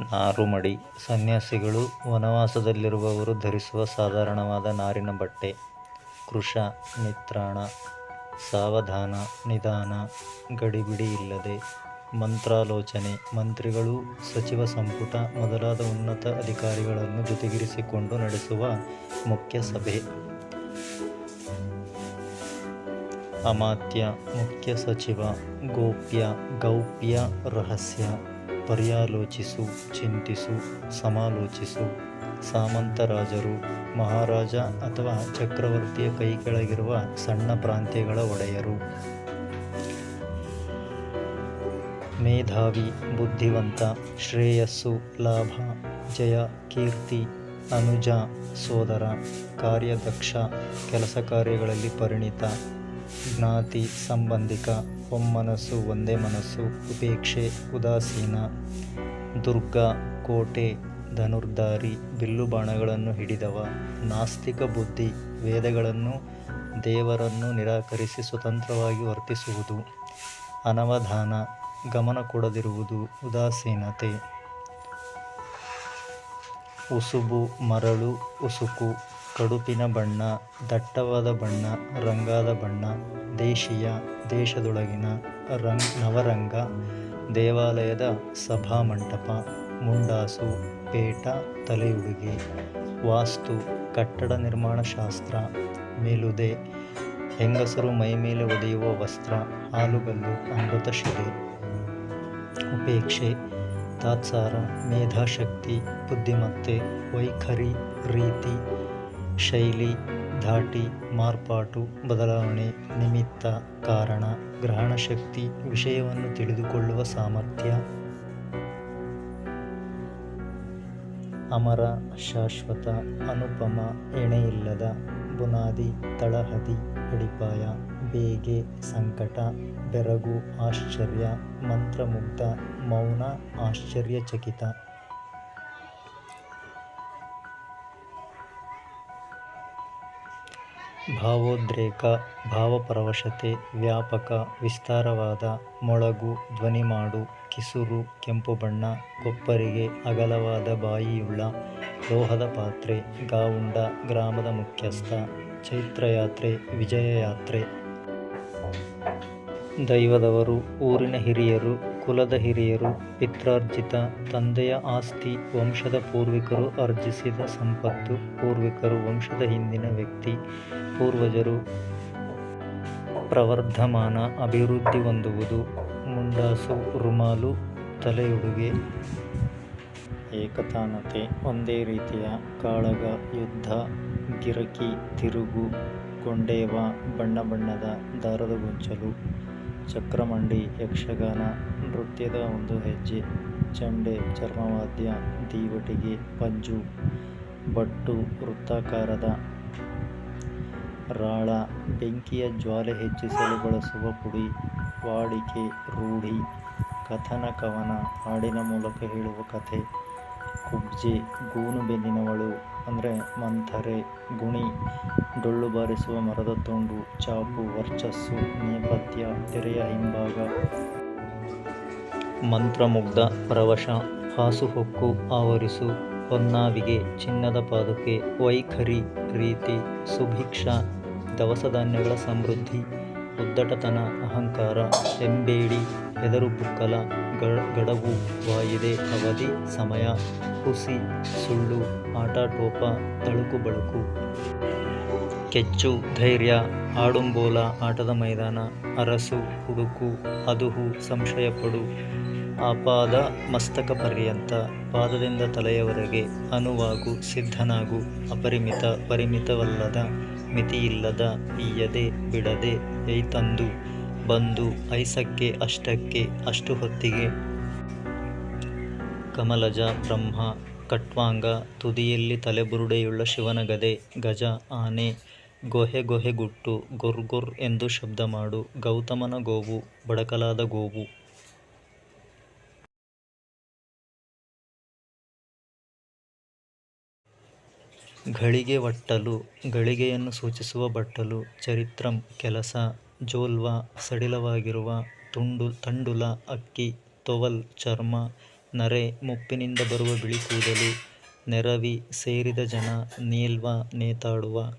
ನಾರುಮಡಿ ಸನ್ಯಾಸಿಗಳು ವನವಾಸದಲ್ಲಿರುವವರು ಧರಿಸುವ ಸಾಧಾರಣವಾದ ನಾರಿನ ಬಟ್ಟೆ. ಕೃಷ, ನಿತ್ರಾಣ, ಸಾವಧಾನ, ನಿಧಾನ, ಗಡಿಬಿಡಿ ಇಲ್ಲದೆ ಮಂತ್ರಾಲೋಚನೆ ಮಂತ್ರಿಗಳು, ಸಚಿವ ಸಂಪುಟ ಮೊದಲಾದ ಉನ್ನತ ಅಧಿಕಾರಿಗಳನ್ನು ಜೊತೆಗಿರಿಸಿಕೊಂಡು ನಡೆಸುವ ಮುಖ್ಯ ಸಭೆ. ಅಮಾತ್ಯ ಮುಖ್ಯ ಸಚಿವ, ಗೋಪ್ಯ, ಗೌಪ್ಯ ರಹಸ್ಯ ಪರ್ಯಾಲೋಚಿಸು, ಚಿಂತಿಸು, ಸಮಾಲೋಚಿಸು ಸಾಮಂತರಾಜರು ಮಹಾರಾಜ ಅಥವಾ ಚಕ್ರವರ್ತಿಯ ಕೈ ಕೆಳಗಿರುವ ಸಣ್ಣ ಪ್ರಾಂತ್ಯಗಳ ಒಡೆಯರು. ಮೇಧಾವಿ, ಬುದ್ಧಿವಂತ, ಶ್ರೇಯಸ್ಸು, ಲಾಭ, ಜಯ, ಕೀರ್ತಿ, ಅನುಜ, ಸೋದರ ಕಾರ್ಯದಕ್ಷ ಕೆಲಸ ಕಾರ್ಯಗಳಲ್ಲಿ ಪರಿಣಿತ ಜ್ಞಾತಿ, ಸಂಬಂಧಿಕ, ಒಮ್ಮನಸ್ಸು, ಒಂದೇ ಮನಸ್ಸು, ಉಪೇಕ್ಷೆ, ಉದಾಸೀನ, ದುರ್ಗ, ಕೋಟೆ, ಧನುರ್ಧಾರಿ ಬಿಲ್ಲುಬಾಣಗಳನ್ನು ಹಿಡಿದವ, ನಾಸ್ತಿಕ ಬುದ್ಧಿ, ವೇದಗಳನ್ನು, ದೇವರನ್ನು ನಿರಾಕರಿಸಿ ಸ್ವತಂತ್ರವಾಗಿ ವರ್ತಿಸುವುದು, ಅನವಧಾನ, ಗಮನ ಕೊಡದಿರುವುದು, ಉದಾಸೀನತೆ. ಉಸುಬು, ಮರಳು, ಉಸುಕು ಕಡುಪಿನ ಬಣ್ಣ, ದಟ್ಟವಾದ ಬಣ್ಣ, ರಂಗಾದ ಬಣ್ಣ, ದೇಶೀಯ, ದೇಶದೊಳಗಿನ ರಂಗ್, ನವರಂಗ, ದೇವಾಲಯದ ಸಭಾಮಂಟಪ ಮುಂಡಾಸು, ಪೇಟ ತಲೆಯುಡುಗೆ ವಾಸ್ತು, ಕಟ್ಟಡ ನಿರ್ಮಾಣ ಶಾಸ್ತ್ರ, ಮೇಲುದೆ, ಹೆಂಗಸರು ಮೈಮೇಲೆ ಒದೆಯುವ ವಸ್ತ್ರ, ಹಾಲುಗಲ್ಲು ಅಮೃತಶಿಲೆ. ಉಪೇಕ್ಷೆ, ತಾತ್ಸಾರ, ಮೇಧಾಶಕ್ತಿ, ಬುದ್ಧಿಮತ್ತೆ, ವೈಖರಿ, ರೀತಿ ಶೈಲಿ, ಧಾಟಿ, ಮಾರ್ಪಾಟು, ಬದಲಾವಣೆ, ನಿಮಿತ್ತ, ಕಾರಣ ಗ್ರಹಣಶಕ್ತಿ ವಿಷಯವನ್ನು ತಿಳಿದುಕೊಳ್ಳುವ ಸಾಮರ್ಥ್ಯ. ಅಮರ, ಶಾಶ್ವತ, ಅನುಪಮ, ಎಣೆಯಿಲ್ಲದ, ಬುನಾದಿ, ತಳಹದಿ, ಅಡಿಪಾಯ, ಬೇಗೆ, ಸಂಕಟ, ಬೆರಗು, ಆಶ್ಚರ್ಯ, ಮಂತ್ರಮುಗ್ಧ, ಮೌನ, ಆಶ್ಚರ್ಯಚಕಿತ. ಭಾವೋದ್ರೇಕ, ಭಾವಪರವಶತೆ, ವ್ಯಾಪಕ, ವಿಸ್ತಾರವಾದ, ಮೊಳಗು ಧ್ವನಿಮಾಡು ಕಿಸುರು, ಕೆಂಪು ಬಣ್ಣ, ಕೊಪ್ಪರಿಗೆ ಅಗಲವಾದ ಬಾಯಿಯುಳ್ಳ, ಲೋಹದ ಪಾತ್ರೆ, ಗಾವುಂಡ, ಗ್ರಾಮದ ಮುಖ್ಯಸ್ಥ, ಚೈತ್ರಯಾತ್ರೆ, ವಿಜಯಯಾತ್ರೆ. ದೈವದವರು, ಊರಿನ ಹಿರಿಯರು, ಕುಲದ ಹಿರಿಯರು, ಪಿತ್ರಾರ್ಜಿತ, ತಂದೆಯ ಆಸ್ತಿ, ವಂಶದ ಪೂರ್ವಿಕರು ಅರ್ಜಿಸಿದ ಸಂಪತ್ತು, ಪೂರ್ವಿಕರು ವಂಶದ ಹಿಂದಿನ ವ್ಯಕ್ತಿ, ಪೂರ್ವಜರು ಪ್ರವರ್ಧಮಾನ, ಅಭಿವೃದ್ಧಿ ಹೊಂದುವುದು, ಮುಂಡಾಸು, ರುಮಾಲು, ತಲೆಯುಡುಗೆ. ಏಕತಾನತೆ, ಒಂದೇ ರೀತಿಯ ಕಾಳಗ, ಯುದ್ಧ, ಗಿರಕಿ, ತಿರುಗು ಗೊಂಡೇವ ಬಣ್ಣ ಬಣ್ಣದ, ದಾರದ ಗೊಂಚಲು ಚಕ್ರಮಂಡಿ ಯಕ್ಷಗಾನ ನೃತ್ಯದ ಒಂದು ಹೆಜ್ಜೆ. ಚಂಡೆ, ಚರ್ಮವಾದ್ಯ, ದೀವಟಿಗೆ ಪಂಜು, ಬಟ್ಟು ವೃತ್ತಾಕಾರದ ರಾಳ, ಬೆಂಕಿಯ ಜ್ವಾಲೆ ಹೆಚ್ಚಿಸಲು ಬಳಸುವ ಪುಡಿ, ವಾಡಿಕೆ, ರೂಢಿ, ಕಥನ ಕವನ, ಹಾಡಿನ ಮೂಲಕ ಹೇಳುವ ಕಥೆ, ಕುಬ್ಜೆ, ಗೂನು ಬೆನ್ನಿನವಳು ಅಂದರೆ ಮಂಥರೆ, ಗುಣಿ, ಡೊಳ್ಳು ಬಾರಿಸುವ ಮರದ ತುಂಡು, ಚಾಪು, ವರ್ಚಸ್ಸು, ನೇಪಥ್ಯ, ತೆರೆಯ ಹಿಂಭಾಗ. ಮಂತ್ರಮುಗ್ಧ ಪರವಶ ಹಾಸುಹೊಕ್ಕು ಆವರಿಸು, ಹೊನ್ನಾವಿಗೆ, ಚಿನ್ನದ ಪಾದುಕೆ, ವೈಖರಿ, ರೀತಿ, ಸುಭಿಕ್ಷ ದವಸಧಾನ್ಯಗಳ ಸಮೃದ್ಧಿ, ಉದ್ದಟತನ, ಅಹಂಕಾರ, ಎಂಬೇಡಿ, ಹೆದರುಪುಕ್ಕಲ ಗಡವು ವಾಯಿದೆ ಅವಧಿ ಸಮಯ ಹುಸಿ ಸುಳ್ಳು ಆಟಾಟೋಪ ತಳುಕು ಬಳಕು. ಕೆಚ್ಚು ಧೈರ್ಯ ಆಡುಂಬೋಲ ಆಟದ ಮೈದಾನ ಅರಸು ಹುಡುಕು ಅದುಹು ಸಂಶಯಪಡು ಆಪಾದ ಮಸ್ತಕ ಪರ್ಯಂತ ಪಾದದಿಂದ ತಲೆಯವರೆಗೆ ಅನುವಾಗು ಸಿದ್ಧನಾಗು ಅಪರಿಮಿತ ಪರಿಮಿತವಲ್ಲದ ಮಿತಿಯಿಲ್ಲದ ಈಯದೆ ಬಿಡದೆ ಏಯ್ತಂದು ಬಂದು ಐಸಕ್ಕೆ, ಅಷ್ಟಕ್ಕೆ, ಅಷ್ಟು ಹೊತ್ತಿಗೆ. ಕಮಲಜ, ಬ್ರಹ್ಮ, ಕಟ್ವಾಂಗ, ತುದಿಯಲ್ಲಿ ತಲೆಬುರುಡೆಯುಳ್ಳ ಶಿವನ ಗದೆ, ಗಜ, ಆನೆ, ಗೊಹೆ ಗೊಹೆ ಗುಟ್ಟು, ಗೊರ್ ಗೊರ್ ಎಂದು ಶಬ್ದ ಮಾಡು, ಗೌತಮನ ಗೋವು, ಬಡಕಲಾದ ಗೋವು. ಘಳಿಗೆ ಒಟ್ಟಲು ಗಳಿಗೆಯನ್ನು ಸೂಚಿಸುವ ಬಟ್ಟಲು, ಚರಿತ್ರಂ ಕೆಲಸ ಜೋಲ್ವ, ಸಡಿಲವಾಗಿರುವ ತುಂಡು, ತಂಡುಲ, ಅಕ್ಕಿ, ತೊವಲ್, ಚರ್ಮ, ನರೆ, ಮುಪ್ಪಿನಿಂದ ಬರುವ ಬಿಳಿ ಕೂದಲು, ನೆರವಿ, ಸೇರಿದ ಜನ, ನೀಲ್ವ, ನೇತಾಡುವ.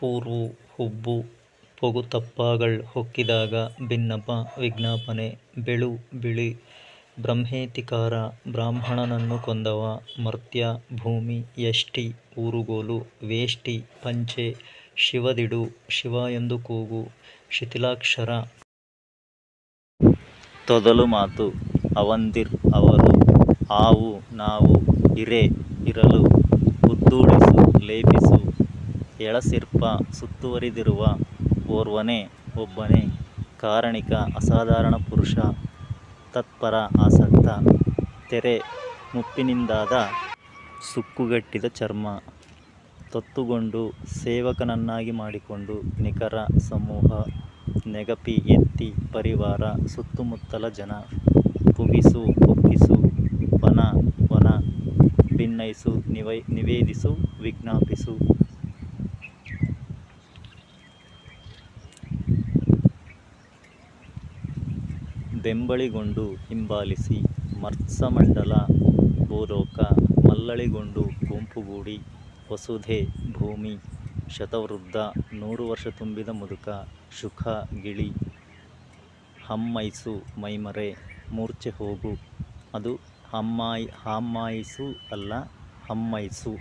ಪೂರ್ವು, ಹುಬ್ಬು, ಪೊಗುತಪ್ಪಾಗಳ್ ಹೊಕ್ಕಿದಾಗ ಭಿನ್ನಪ ವಿಜ್ಞಾಪನೆ, ಬೆಳು, ಬಿಳಿ ಬ್ರಹ್ಮೇತಿಕಾರ ಬ್ರಾಹ್ಮಣನನ್ನು ಕೊಂದವ ಮರ್ತ್ಯ ಭೂಮಿ ಯಷ್ಟಿ ಊರುಗೋಲು ವೇಷ್ಟಿ ಪಂಚೆ ಶಿವದಿಡು ಶಿವ ಎಂದು ಕೂಗು ಶಿಥಿಲಾಕ್ಷರ. ತೊದಲು ಮಾತು ಅವಂದಿರ್ ಅವರು ಆವು ನಾವು ಇರೆ ಇರಲು ಉದ್ದೂಡಿಸು ಲೇಪಿಸು ಎಳಸಿರ್ಪ ಸುತ್ತುವರಿದಿರುವ ಓರ್ವನೇ ಒಬ್ಬನೇ ಕಾರಣಿಕ ಅಸಾಧಾರಣ ಪುರುಷ ತತ್ಪರ ಆಸಕ್ತ ತೆರೆ ಮುಪ್ಪಿನಿಂದಾದ ಸುಕ್ಕುಗಟ್ಟಿದ ಚರ್ಮ. ತೊತ್ತುಗೊಂಡು ಸೇವಕನನ್ನಾಗಿ ಮಾಡಿಕೊಂಡು ನಿಖರ ಸಮೂಹ, ನೆಗಪಿ ಎತ್ತಿ ಪರಿವಾರ, ಸುತ್ತಮುತ್ತಲ ಜನ ಪುಗಿಸು ಒಪ್ಪಿಸು ವನ ವನ, ಭಿನ್ನೈಸು, ನಿವೈ, ನಿವೇದಿಸು, ವಿಜ್ಞಾಪಿಸು ಬೆಂಬಳಿಗೊಂಡು ಹಿಂಬಾಲಿಸಿ ಮತ್ಸಮಂಡಲ ಭೂಲೋಕ ಮಲ್ಲಳಿಗೊಂಡು ಗುಂಪುಗೂಡಿ ವಸುಧೆ ಭೂಮಿ ಶತವೃದ್ಧ ನೂರು ವರ್ಷ ತುಂಬಿದ ಮುದುಕ ಶುಖ ಗಿಳಿ ಹಮ್ಮೈಸು ಮೈಮರೆ ಮೂರ್ಛೆ ಹೋಗು ಅದು ಹಮ್ಮಾಯಿ ಹಮ್ಮಾಯಿಸು ಅಲ್ಲ ಹಮ್ಮೈಸು